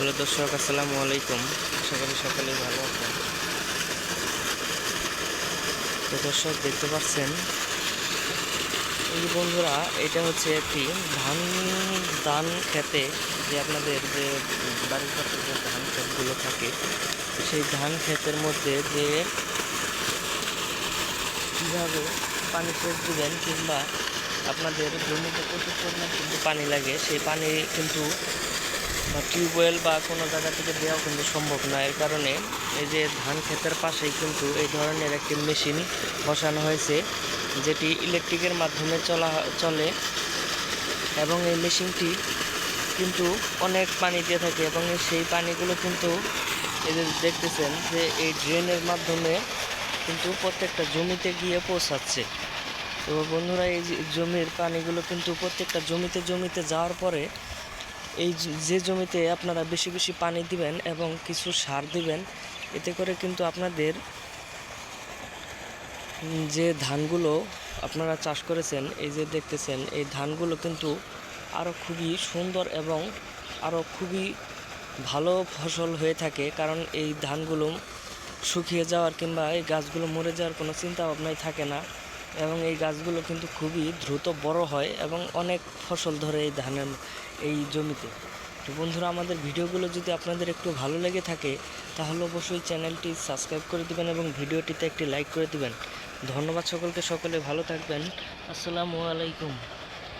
Hello দর্শক, আসসালামু আলাইকুম। আশা করি সকলেই ভালো আছেন। তো দর্শক, দেখতে পাচ্ছেন? এই বন্ধুরা, এটা হচ্ছে একটি ধান ধান খেতে যে আপনাদের যে বাড়ির পাশে যে ধান ক্ষেতগুলো থাকে, সেই ধান ক্ষেতের মধ্যে যে কীভাবে পানি সেচ দেবেন কিংবা আপনাদের জমিতে প্রচুর পরিমাণ কিন্তু পানি লাগে, সেই পানি কিন্তু বা টিউবওয়েল বা কোনো জায়গা থেকে দেওয়াও কিন্তু সম্ভব না। এর কারণে এই যে ধান ক্ষেতের পাশেই কিন্তু এই ধরনের একটি মেশিন বসানো হয়েছে, যেটি ইলেকট্রিকের মাধ্যমে চলা চলে এবং এই মেশিনটি কিন্তু অনেক পানি দিয়ে থাকে এবং সেই পানিগুলো কিন্তু এই যে দেখতেছেন যে এই ড্রেনের মাধ্যমে কিন্তু প্রত্যেকটা জমিতে গিয়ে পৌঁছাচ্ছে। তো বন্ধুরা, এই জমির পানিগুলো কিন্তু প্রত্যেকটা জমিতে জমিতে যাওয়ার পরে এই যে- জমিতে আপনারা বেশি বেশি পানি দিবেন এবং কিছু সার দিবেন, এতে করে কিন্তু আপনাদের যে ধানগুলো আপনারা চাষ করেছেন, এই যে দেখতেছেন, এই ধানগুলো কিন্তু আরও খুবই সুন্দর এবং আরও খুবই ভালো ফসল হয়ে থাকে। কারণ এই ধানগুলো শুকিয়ে যাওয়ার কিংবা এই গাছগুলো মরে যাওয়ার কোনো চিন্তা ভাবনাই থাকে না। এবং এই গাছগুলো কিন্তু খুবই দ্রুত বড় হয় এবং অনেক ফসল ধরে এই ধানের, এই জমিতে। তো বন্ধুরা, আমাদের ভিডিওগুলো যদি আপনাদের একটু ভালো লেগে থাকে, তাহলে অবশ্যই চ্যানেলটি সাবস্ক্রাইব করে দিবেন এবং ভিডিওটিতে একটি লাইক করে দিবেন। ধন্যবাদ সকলকে, সকলে ভালো থাকবেন। আসসালামু আলাইকুম।